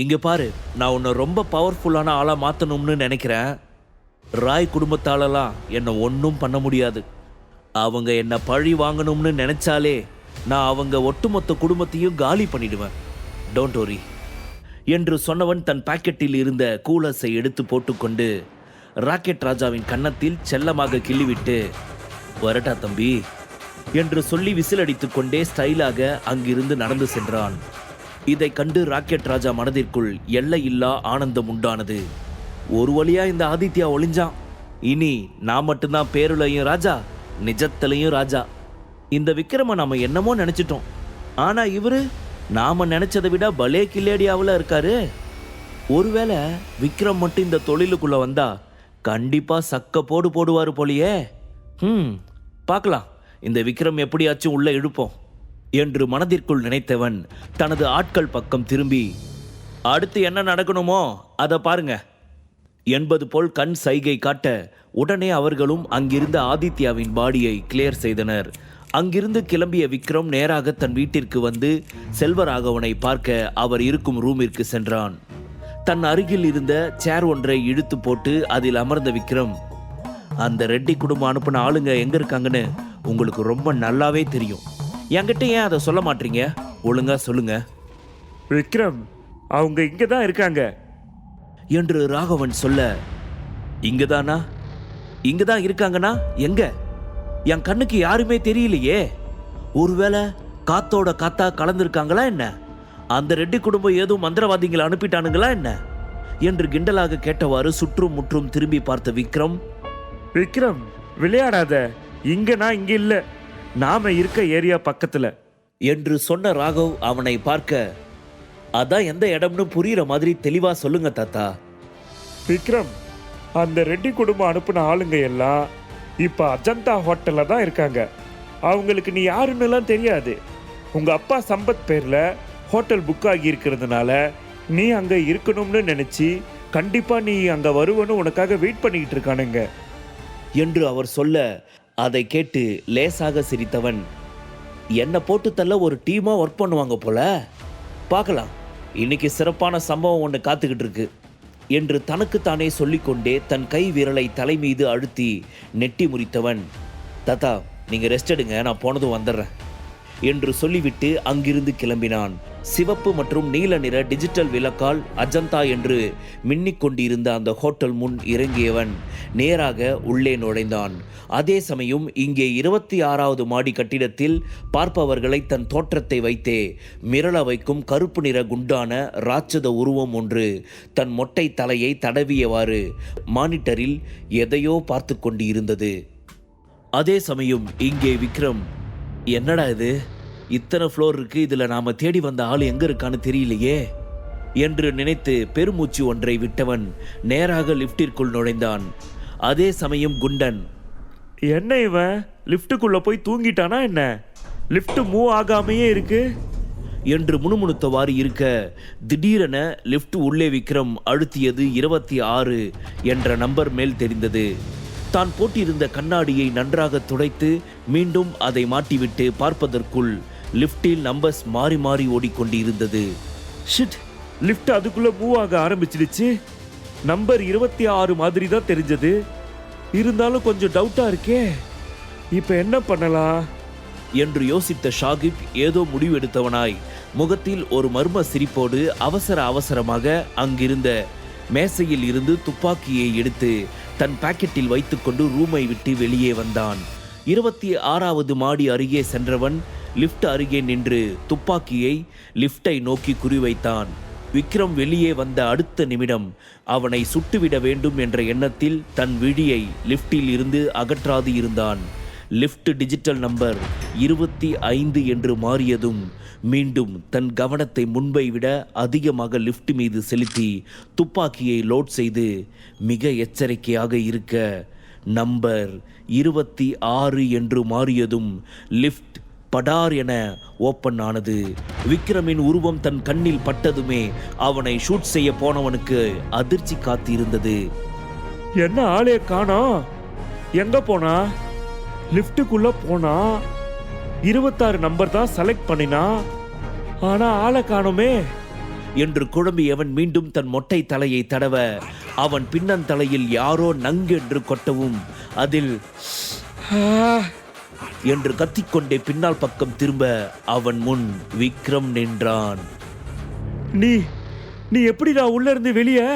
இங்க பாரு நான் உன்னை ரொம்ப பவர்ஃபுல்லான ஆளா மாத்தணும்னு நினைக்கிறேன். ராய் குடும்பத்தாலெல்லாம் என்னை ஒன்றும் பண்ண முடியாது. அவங்க என்னை பழி வாங்கணும்னு நினைச்சாலே நான் அவங்க ஒட்டுமொத்த குடும்பத்தையும் காலி பண்ணிடுவேன். டோன்ட் ஓரி என்று சொன்னவன் தன் பாக்கெட்டில் இருந்த கூலர்ஸை எடுத்து போட்டுக்கொண்டு ராக்கெட் ராஜாவின் கன்னத்தில் செல்லமாக கிள்ளிவிட்டு வரட்டா தம்பி என்று சொல்லி விசிலடித்து கொண்டே ஸ்டைலாக அங்கிருந்து நடந்து சென்றான். இதை கண்டு ராக்கெட் ராஜா மனதிற்குள் எல்லையில்லா ஆனந்தம் உண்டானது. ஒரு வழியா இந்த ஆதித்யா ஒளிஞ்சான். இனி நான் மட்டும்தான் பேருலையும் ராஜா நிஜத்திலையும் ராஜா. இந்த விக்ரம நாம என்னமோ நினைச்சிட்டோம். ஆனா இவரு நாம நினைச்சதை விட பலே கில்லேடியாவில் இருக்காரு. ஒருவேளை விக்ரம் மட்டும் இந்த தொழிலுக்குள்ள வந்தா கண்டிப்பா சக்க போடு போடுவாரு போலியே. ம் பார்க்கலாம். இந்த விக்ரம் எப்படியாச்சும் உள்ள இழுப்போம். என்று மனதிற்குள் நினைத்தவன் தனது ஆட்கள் பக்கம் திரும்பி அடுத்து என்ன நடக்கணுமோ அதை பாருங்க என்பது போல் கண் சைகை காட்ட உடனே அவர்களும் அங்கிருந்த ஆதித்யாவின் பாடியை கிளியர் செய்தனர். அங்கிருந்து கிளம்பிய விக்ரம் நேராக தன் வீட்டிற்கு வந்து செல்வராகவனை பார்க்க அவர் இருக்கும் ரூமிற்கு சென்றான். தன் அருகில் இருந்த சேர் ஒன்றை இழுத்து போட்டு அதில் அமர்ந்த விக்ரம் அந்த ரெட்டி குடும்பம் அனுப்பின ஆளுங்க எங்க இருக்காங்கன்னு உங்களுக்கு ரொம்ப நல்லாவே தெரியும். என்கிட்ட ஏன் அதை சொல்ல மாட்டீங்க? ஒழுங்கா சொல்லுங்க. விக்ரம் அவங்க இங்கே தான் இருக்காங்க. என்று ராகவன் சொல்ல இங்கதானா? இங்கதான் இருக்காங்கன்னா எங்க? என் கண்ணுக்கு யாருமே தெரியலையே. ஒருவேளை காத்தோட காத்தா கலந்திருக்காங்களா என்ன? அந்த ரெட்டி குடும்பம் ஏதோ மந்திரவாதிகளை அனுப்பிட்டானுங்களா என்ன? என்று கிண்டலாக கேட்டவாறு சுற்றும் முற்றும் திரும்பி பார்த்த விக்ரம் விக்ரம் விளையாடாத. இங்க நான் இங்க இல்ல. நாம இருக்க ஏரியா பக்கத்துல. என்று சொன்ன ராகவ் அவனை பார்க்க அதான் எந்த இடம்னு புரியுற மாதிரி தெளிவா சொல்லுங்க தாத்தா. விக்ரம் அந்த ரெட்டி குடும்பம் அனுப்பின ஆளுங்க எல்லாம் இப்ப அஜந்தா ஹோட்டல்ல தான் இருக்காங்க. அவங்களுக்கு நீ யாருன்னுலாம் தெரியாது. உங்க அப்பா சம்பத் பேர்ல ஹோட்டல் புக் ஆகி இருக்கிறதுனால நீ அங்க இருக்கணும்னு நினைச்சு கண்டிப்பா நீ அங்க வருவன்னு உனக்காக வெயிட் பண்ணிக்கிட்டு இருக்கானுங்க. என்று அவர் சொல்ல அதை கேட்டு லேசாக சிரித்தவன் என்னை போட்டு தள்ள ஒரு டீமாக ஒர்க் பண்ணுவாங்க போல. பார்க்கலாம். இன்னைக்கு சிறப்பான சம்பவம் ஒன்று காத்துக்கிட்டு இருக்கு என்று தனக்குத்தானே சொல்லிக்கொண்டே தன் கை விரலை தலை மீது அழுத்தி நெட்டி முறித்தவன் தத்தா நீங்கள் ரெஸ்ட் எடுங்க நான் போனதும் வந்துடுறேன் என்று சொல்லிவிட்டு அங்கிருந்து கிளம்பினான். சிவப்பு மற்றும் நீல நிற டிஜிட்டல் விளக்கால் அஜந்தா என்று மின்னிக் கொண்டிருந்த அந்த ஹோட்டல் முன் இறங்கியவன் நேராக உள்ளே நுழைந்தான். அதே சமயம் இங்கே இருபத்தி ஆறாவது மாடி கட்டிடத்தில் பார்ப்பவர்களை தன் தோற்றத்தை வைத்தே மிரள வைக்கும் கருப்பு நிற குண்டான ராட்சத உருவம் ஒன்று தன் மொட்டை தலையை தடவியவாறு மானிட்டரில் எதையோ பார்த்து கொண்டு இருந்தது அதே சமயம் இங்கே விக்ரம். என்னடா இது? இத்தனை ஃப்ளோர் இருக்கு இதுல நாம தேடி வந்த ஆள் எங்க இருக்கான்னு தெரியலையே. என்று நினைத்து பெருமூச்சு ஒன்றை விட்டவன் நேராக லிஃப்டிற்குள் நுழைந்தான். அதே சமயம் குண்டன் என்ன இவன் லிஃப்ட்டுக்குள்ள போய் தூங்கிட்டானா என்ன? லிஃப்ட் மூவ் ஆகாமையே இருக்கு. என்று முணுமுணுத்தவாறு இருக்க திடீரென லிஃப்ட் உள்ளே விக்ரம் அழுத்தியது இருபத்தி ஆறு என்ற நம்பர் மேல் தெரிந்தது. தான் போட்டிருந்த கண்ணாடியை நன்றாக துடைத்து மீண்டும் அதை மாட்டிவிட்டு பார்ப்பதற்குள் லிஃப்டில் நம்பர்ஸ் மாறி மாறி ஓடிக்கொண்டிருந்தது. ஷிட் லிஃப்ட் அதுக்குள்ள மூவ் ஆக ஆரம்பிச்சிடுச்சு. நம்பர் இருபத்தி ஆறு மாதிரி தான் தெரிஞ்சது. இருந்தாலும் கொஞ்சம் டவுட்டா இருக்கே. இப்போ என்ன பண்ணலாம்? என்று யோசித்த ஷாகிப் ஏதோ முடிவெடுத்தவனாய் முகத்தில் ஒரு மர்ம சிரிப்போடு அவசர அவசரமாக அங்கிருந்த மேசையில் இருந்து துப்பாக்கியை எடுத்து தன் பாக்கெட்டில் வைத்துக்கொண்டு ரூமை விட்டு வெளியே வந்தான். இருபத்தி ஆறாவது மாடி அருகே சென்றவன் லிஃப்ட் அருகே நின்று துப்பாக்கியை லிஃப்டை நோக்கி குறிவைத்தான். விக்ரம் வெளியே வந்த அடுத்த நிமிடம் அவனை சுட்டுவிட வேண்டும் என்ற எண்ணத்தில் தன் விழியை லிஃப்டில் இருந்து அகற்றாது இருந்தான். லிஃப்ட் டிஜிட்டல் நம்பர் இருபத்தி ஐந்து என்று மாறியதும் மீண்டும் தன் கவனத்தை முன்பை விட அதிகமாக லிஃப்ட் மீது செலுத்தி துப்பாக்கியை லோட் செய்து மிக எச்சரிக்கையாக இருக்க. நம்பர் இருபத்தி ஆறு என்று மாறியதும் லிஃப்ட் படார் என ஓப்பன் ஆனது. விக்ரமின் உருவம் தன் கண்ணில் பட்டதுமே அவனை ஷூட் செய்ய போனவனுக்கு அதிர்ச்சி காத்திருந்தது. என்ன ஆளே காணோம் எங்க போனா? லிஃப்ட்டுக்குள்ள போனா? இருபத்தாறு நம்பர் தான் செலக்ட் பண்ணினா? ஆனா ஆளை காணோமே. என்று குழம்பியவன் மீண்டும் தன் மொட்டை தலையை தடவ அவன் பின்னந்தலையில் யாரோ நங்கென்று கொட்டவும் அதில் என்று கத்திக்கொண்டே பின்னால் பக்கம் திரும்ப அவன் முன் விக்ரம் நின்றான். நீ நீ எப்படிடா உள்ள இருந்து வெளியே?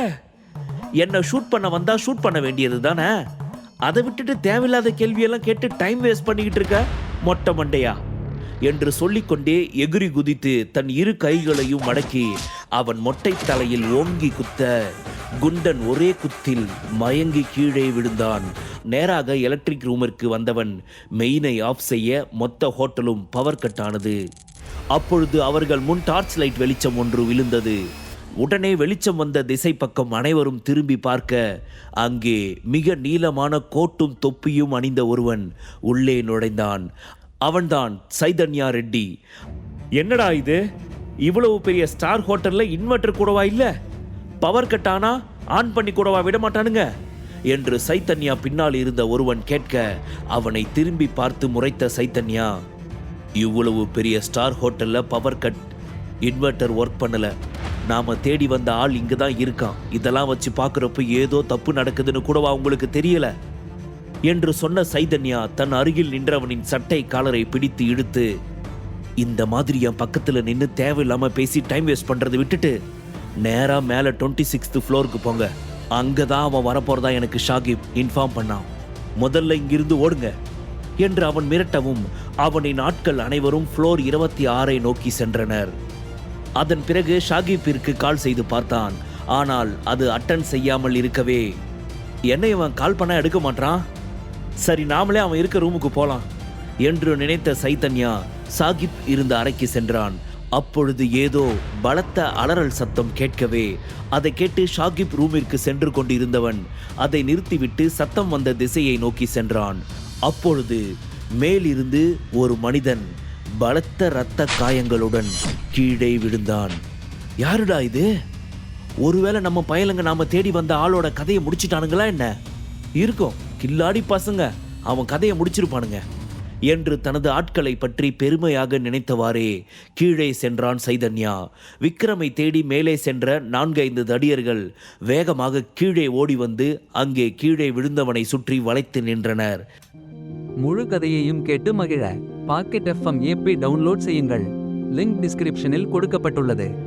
என்ன ஷூட் பண்ண வந்தா ஷூட் பண்ண வேண்டியது தானே? அதை விட்டுட்டு தேவையில்லாத கேள்வியெல்லாம் கேட்டு டைம் வேஸ்ட் பண்ணிக்கிட்டு இருக்க? மொட்டை மண்டையா? என்று சொல்லிக்கொண்டே எகிரி குதித்து தன் இரு கைகளையும் மடக்கி அவன் மொட்டை தலையில் ஓங்கி குத்த குண்டன் ஒரே குத்தில் மயங்கி கீழே விழுந்தான். நேராக எலக்ட்ரிக் ரூமிற்கு வந்தவன் மெயினை ஆஃப் செய்ய மொத்த ஹோட்டலும் பவர் கட் ஆனது. அப்பொழுது அவர்கள் முன் டார்ச் லைட் வெளிச்சம் ஒன்று விழுந்தது. உடனே வெளிச்சம் வந்த திசை பக்கம் அனைவரும் திரும்பி பார்க்க அங்கே மிக நீளமான கோட்டும் தொப்பியும் அணிந்த ஒருவன் உள்ளே நுழைந்தான். அவன்தான் சைதன்யா ரெட்டி. என்னடா இது? இவ்வளவு பெரிய ஸ்டார் ஹோட்டலில் இன்வெர்டர் கூடவா இல்லை? பவர் கட் ஆனா ஆன் பண்ணி கூடவா விட மாட்டானுங்க? என்று சைத்தன்யா பின்னால் இருந்த ஒருவன் கேட்க அவனை திரும்பி பார்த்து முறைத்த சைத்தன்யா இவ்வளவு பெரிய ஸ்டார் ஹோட்டலில் பவர் கட் இன்வெர்டர் ஒர்க் பண்ணலை. நாம் தேடி வந்த ஆள் இங்கே தான் இருக்கான். இதெல்லாம் வச்சு பார்க்குறப்ப ஏதோ தப்பு நடக்குதுன்னு கூடவா உங்களுக்கு தெரியல? என்று சொன்ன சைதன்யா தன் அருகில் நின்றவனின் சட்டை காலரை பிடித்து இழுத்து இந்த மாதிரி என் பக்கத்தில் நின்று தேவையில்லாமல் பேசி டைம் வேஸ்ட் பண்ணுறதை விட்டுட்டு நேராக மேலே டுவெண்ட்டி சிக்ஸ்த்து ஃப்ளோருக்கு போங்க. அங்கே தான் அவன் வரப்போறதா எனக்கு ஷாகிப் இன்ஃபார்ம் பண்ணான். முதல்ல இங்கிருந்து ஓடுங்க என்று அவன் மிரட்டவும் அவனின் ஆட்கள் அனைவரும் ஃப்ளோர் இருபத்தி ஆறை நோக்கி சென்றனர். அதன் பிறகு ஷாகிப்பிற்கு கால் செய்து பார்த்தான். ஆனால் அது அட்டன் செய்யாமல் இருக்கவே என்னை இவன் கால் பண்ண எடுக்க மாட்டான் சரி நாமளே அவன் இருக்க ரூமுக்கு போலாம் என்று நினைத்த சைத்தன்யா சாகிப் இருந்த அறைக்கு சென்றான். அப்பொழுது ஏதோ பலத்த அலறல் சத்தம் கேட்கவே அதை கேட்டு ஷாகிப் ரூமிற்கு சென்று கொண்டிருந்தவன் அதை நிறுத்திவிட்டு சத்தம் வந்த திசையை நோக்கி சென்றான். அப்பொழுது மேலிருந்து ஒரு மனிதன் பலத்த இரத்த காயங்களுடன் கீழே விழுந்தான். யாருடா இது? ஒருவேளை நம்ம பயலுங்க நாம தேடி வந்த ஆளோட கதையை முடிச்சிட்டானுங்களா என்ன? இருக்கும் கில்லாடி பசங்க அவன் கதையை முடிச்சிருப்பானுங்க. என்று தனது ஆட்களை பற்றி பெருமையாக நினைத்தவாறே கீழே சென்றான் சைதன்யா. விக்ரமை தேடி மேலே சென்ற நான்கைந்து தடியர்கள் வேகமாக கீழே ஓடி வந்து அங்கே கீழே விழுந்தவனை சுற்றி வளைத்து நின்றனர். முழு கதையையும் கேட்டு மகிழ. பாக்கெட் எஃப்எம் ஏபி டவுன்லோட் செய்யுங்கள். லிங்க் டிஸ்கிரிப்ஷனில் கொடுக்கப்பட்டுள்ளது.